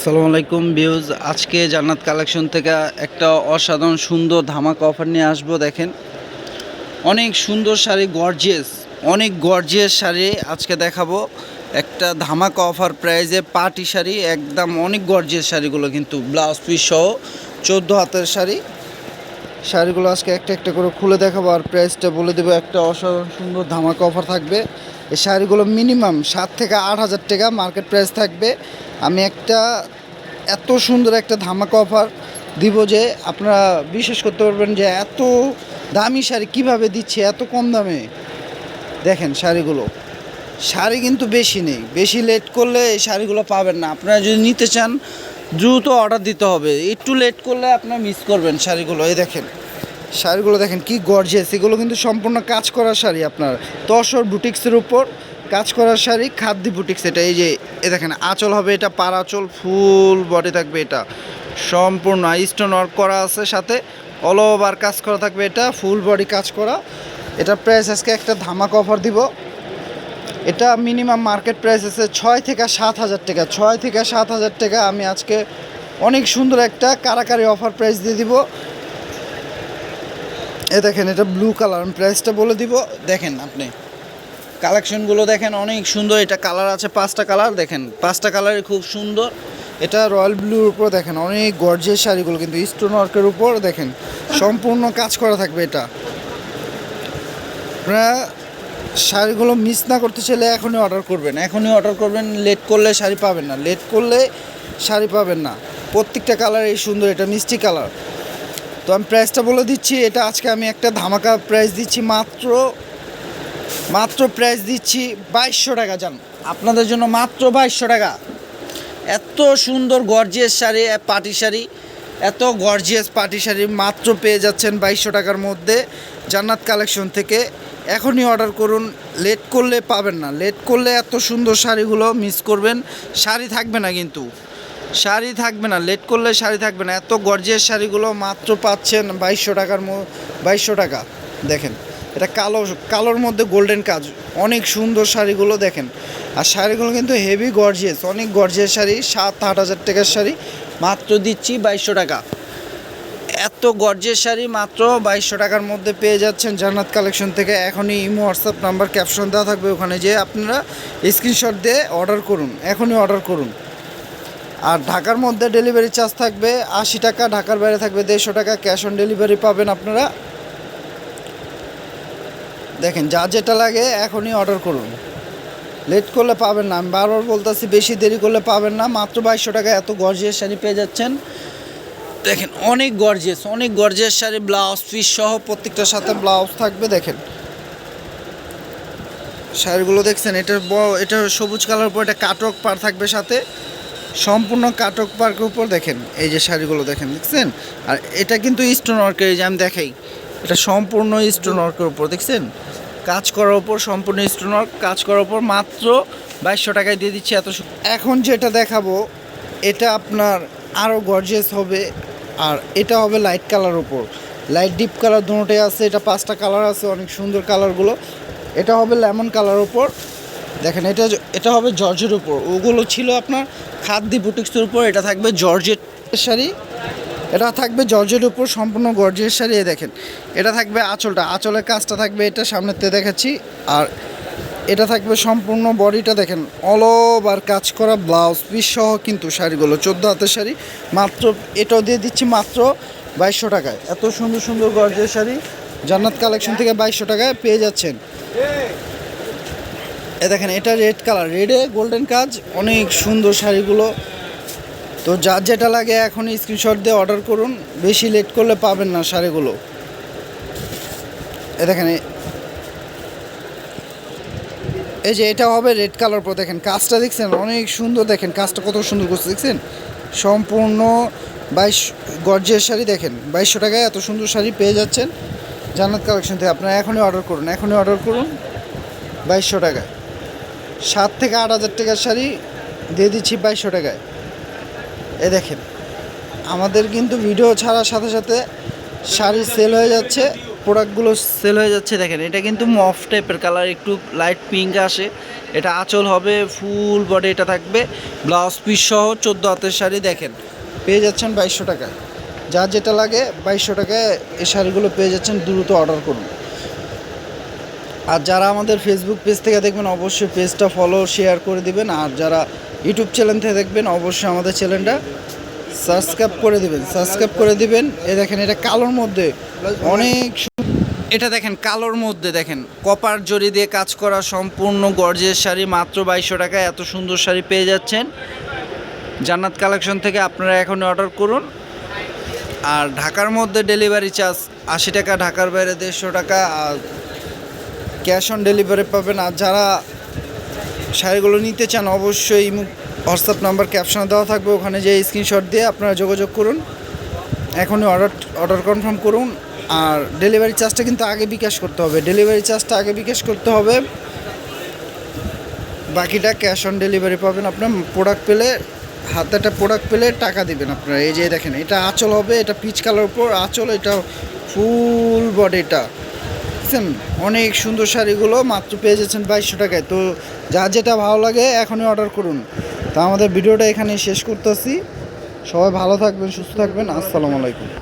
আসসালামু আলাইকুম ভিউজ আজকে জান্নাত কালেকশন থেকে একটা অসাধারণ সুন্দর ধামাকা অফার নিয়ে আসব, দেখেন। অনেক সুন্দর শাড়ি গর্জিয়াস অনেক গর্জিয়াস শাড়ি আজকে দেখাবো। একটা ধামাকা অফার প্রাইজে পার্টি শাড়ি, একদম অনেক গর্জিয়াস শাড়িগুলো কিন্তু ব্লাউজ পিস সহ, চোদ্দ হাতের শাড়ি। শাড়িগুলো আজকে একটা একটা করে খুলে দেখাবো আর প্রাইসটা বলে দেবো একটা অসাধারণ সুন্দর ধামাকা অফার থাকবে। এই শাড়িগুলো মিনিমাম সাত থেকে আট হাজার টাকা মার্কেট প্রাইস থাকবে। আমি একটা এত সুন্দর একটা ধামাকা অফার দিব যে আপনারা বিশ্বাস করতে পারবেন যে এত দামি শাড়ি কীভাবে দিচ্ছে, এত কম দামে। দেখেন শাড়িগুলো। শাড়ি কিন্তু বেশি নেই। বেশি লেট করলে এই শাড়িগুলো পাবেন না। আপনারা যদি নিতে চান দ্রুত অর্ডার দিতে হবে। একটু লেট করলে আপনার মিস করবেন শাড়িগুলো। এই দেখেন, শাড়িগুলো দেখেন কি গর্জিয়াস এগুলো কিন্তু সম্পূর্ণ কাজ করা শাড়ি আপনার। তসর বুটিক্সের উপর কাজ করার শাড়ি খাদ্যি বুটিক্স এটা। এই যে, এ দেখেন, আঁচল হবে এটা, পার আঁচল, ফুল বডি থাকবে এটা। সম্পূর্ণ স্টোন ওয়ার্ক করা আছে সাথে। অল ওভার কাজ করা থাকবে এটা ফুল বডি কাজ করা। এটা প্রাইস আজকে একটা ধামাক অফার দিব। এটা মিনিমাম মার্কেট প্রাইস আছে ছয় থেকে সাত হাজার টাকা। ছয় থেকে সাত হাজার টাকা আমি আজকে অনেক সুন্দর একটা কারাকারি অফার প্রাইস দিয়ে দিব। এ দেখেন, এটা ব্লু কালার আমি প্রাইসটা বলে দিব। দেখেন আপনি কালেকশনগুলো দেখেন অনেক সুন্দর। এটা কালার আছে পাঁচটা কালার দেখেন, পাঁচটা কালারই খুব সুন্দর। এটা রয়্যাল ব্লুর উপর দেখেন, অনেক গর্জিয়াস শাড়িগুলো কিন্তু স্টোন ওয়ার্কের উপর দেখেন। সম্পূর্ণ কাজ করা থাকবে এটা। শাড়িগুলো মিস না করতে চাইলে এখনই অর্ডার করবেন। এখনই অর্ডার করবেন লেট করলে শাড়ি পাবেন না। লেট করলে শাড়ি পাবেন না। প্রত্যেকটা কালার এই সুন্দর, এটা মিষ্টি কালার তো আমি প্রাইসটা বলে দিচ্ছি, এটা আজকে আমি একটা ধামাকা প্রাইস দিচ্ছি, মাত্র মাত্র প্রাইস দিচ্ছি বাইশশো টাকা যান আপনাদের জন্য মাত্র বাইশশো টাকা। এত সুন্দর গর্জিয়াস শাড়ি পাটি শাড়ি। এত গর্জিয়াস পাটি শাড়ি মাত্র পেয়ে যাচ্ছেন বাইশশো টাকার মধ্যে। জান্নাত কালেকশন থেকে এখনই অর্ডার করুন। লেট করলে পাবেন না। লেট করলে এত সুন্দর শাড়িগুলো মিস করবেন। শাড়ি থাকবে না কিন্তু। শাড়ি থাকবে না। লেট করলে শাড়ি থাকবে না। এত গর্জিয়াস শাড়িগুলো মাত্র পাচ্ছেন বাইশশো টাকার বাইশশো টাকা। দেখেন, এটা কালো, কালোর মধ্যে গোল্ডেন কাজ। অনেক সুন্দর শাড়িগুলো দেখেন। আর শাড়িগুলো কিন্তু হেভি গর্জিয়াস অনেক গর্জিয়াস শাড়ি, সাত আট হাজার টাকার শাড়ি। মাত্র দিচ্ছি বাইশশো টাকা। এত গর্জের শাড়ি মাত্র বাইশশো টাকার মধ্যে পেয়ে যাচ্ছেন জান্নাত কালেকশন থেকে। এখনই ইমো হোয়াটসঅ্যাপ নাম্বার ক্যাপশন দেওয়া থাকবে ওখানে যে আপনারা স্ক্রিনশট দিয়ে অর্ডার করুন, এখনই অর্ডার করুন। আর ঢাকার মধ্যে ডেলিভারি চার্জ থাকবে আশি টাকা, ঢাকার বাইরে থাকবে দেড়শো টাকা ক্যাশ অন ডেলিভারি পাবেন আপনারা। দেখেন, যা যেটা লাগে এখনই অর্ডার করুন। লেট করলে পাবেন না, আমি বারবার বলতেছি, বেশি দেরি করলে পাবেন না, মাত্র বাইশশো টাকা এত গর্জিয়াস শাড়ি পেয়ে যাচ্ছেন। দেখেন, অনেক গর্জেস অনেক গর্জিয়াস শাড়ি ব্লাউজ পিস সহ প্রত্যেকটার সাথে ব্লাউজ থাকবে, দেখেন। শাড়িগুলো দেখছেন এটা এটা সবুজ কালার উপর এটা কাটক পার থাকবে সাথে। সম্পূর্ণ কাটক পার্কের উপর দেখেন, এই যে শাড়িগুলো দেখেন, দেখছেন? আর এটা কিন্তু স্টোন ওয়ার্কের এই যে আমি দেখাই, এটা সম্পূর্ণ স্টোন ওয়ার্কের উপর, দেখছেন? কাজ করার উপর সম্পূর্ণ স্টোন ওয়ার্ক কাজ করার উপর মাত্র বাইশশো টাকায় দিয়ে দিচ্ছি এত এখন যেটা দেখাবো, এটা আপনার আরও গর্জেস হবে আর এটা হবে লাইট কালার উপর। লাইট ডিপ কালার দুটোই আছে, এটা পাঁচটা কালার আছে, অনেক সুন্দর কালারগুলো এটা হবে লেমন কালার উপর। দেখেন, এটা এটা হবে জর্জের উপর। ওগুলো ছিল আপনার খাদ্যি বুটিক্সের উপর, এটা থাকবে জর্জের শাড়ি। এটা থাকবে জর্জের উপর, সম্পূর্ণ গর্জের শাড়ি দেখেন। এটা থাকবে আঁচলটা। আঁচলের কাজটা থাকবে এটা সামনেতে দেখাচ্ছি। আর এটা থাকবে সম্পূর্ণ বডিটা দেখেন অল ওভার কাজ করা ব্লাউজ পিস সহ কিন্তু শাড়িগুলো, চোদ্দ হাতের শাড়ি, মাত্র এটাও দিয়ে দিচ্ছি মাত্র বাইশশো টাকায়। এত সুন্দর সুন্দর গর্জের শাড়ি, জান্নাত কালেকশন থেকে বাইশশো টাকায় পেয়ে যাচ্ছেন। এ দেখেন, এটা রেড কালার রেডে গোল্ডেন কাজ, অনেক সুন্দর শাড়িগুলো। তো যার যেটা লাগে এখনই স্ক্রিনশট দিয়ে অর্ডার করুন, বেশি লেট করলে পাবেন না শাড়িগুলো। এ দেখেন এই যে এটা হবে রেড কালার পর দেখেন, কাজটা দেখছেন? অনেক সুন্দর দেখেন, কাজটা কত সুন্দর করছে, দেখছেন? সম্পূর্ণ বাইশ গর্জের শাড়ি দেখেন, বাইশশো টাকায় এত সুন্দর শাড়ি পেয়ে যাচ্ছেন জান্নাত কালেকশন থেকে। আপনারা এখনই অর্ডার করুন, এখনই অর্ডার করুন, বাইশশো টাকায়। সাত থেকে আট হাজার টাকার শাড়ি দিয়ে দিচ্ছি বাইশশো টাকায়। এ দেখেন, আমাদের কিন্তু ভিডিও ছাড়ার সাথে সাথে শাড়ি সেল হয়ে যাচ্ছে। প্রোডাক্টগুলো সেল হয়ে যাচ্ছে, দেখেন, এটা কিন্তু মফ টাইপের কালার একটু লাইট পিঙ্ক আসে। এটা আঁচল হবে ফুল বডি এটা থাকবে ব্লাউজ পিস সহ চোদ্দ হাতের শাড়ি, দেখেন, পেয়ে যাচ্ছেন বাইশশো টাকা। যা যেটা লাগে, বাইশশো টাকায় এই শাড়িগুলো পেয়ে যাচ্ছেন, দ্রুত অর্ডার করুন। আর যারা আমাদের ফেসবুক পেজ থেকে দেখবেন, অবশ্যই পেজটা ফলো শেয়ার করে দিবেন। আর যারা ইউটিউব চ্যানেল থেকে দেখবেন, অবশ্যই আমাদের চ্যানেলটা সাবস্ক্রাইব করে দিবেন, সাবস্ক্রাইব করে দিবেন। এ দেখেন, এটা কালোর মধ্যে অনেক এটা দেখেন, কালোর মধ্যে দেখেন, কপার জরি দিয়ে কাজ করা সম্পূর্ণ গর্জের শাড়ি, মাত্র বাইশশো টাকায় এত সুন্দর শাড়ি পেয়ে যাচ্ছেন। জান্নাত কালেকশন থেকে আপনারা এখন অর্ডার করুন। আর ঢাকার মধ্যে ডেলিভারি চার্জ আশি টাকা, ঢাকার বাইরে দেড়শো টাকা, আর ক্যাশ অন ডেলিভারি পাবেন। আর যারা শাড়িগুলো নিতে চান, অবশ্যই হোয়াটসঅ্যাপ নাম্বার ক্যাপশনে দেওয়া থাকবে, ওখানে যে স্ক্রিনশট দিয়ে আপনারা যোগাযোগ করুন। এখনই অর্ডার অর্ডার কনফার্ম করুন, আর ডেলিভারি চার্জটা কিন্তু আগে বিকাশ করতে হবে। ডেলিভারি চার্জটা আগে বিকাশ করতে হবে। বাকিটা ক্যাশ অন ডেলিভারি পাবেন আপনার প্রোডাক্ট পেলে, হাতে একটা প্রোডাক্ট পেলে টাকা দিবেন আপনারা। এই যে দেখেন, এটা আঁচল হবে, এটা পিচ কালার উপর, আঁচল এটা ফুল বডিটা বুঝছেন? অনেক সুন্দর শাড়িগুলো মাত্র পেয়ে যাচ্ছেন বাইশশো টাকায়। তো যা যেটা ভালো লাগে এখনই অর্ডার করুন। তা আমাদের ভিডিওটা এখানে শেষ করতেছি। সবাই ভালো থাকবেন সুস্থ থাকবেন। আসসালামু আলাইকুম।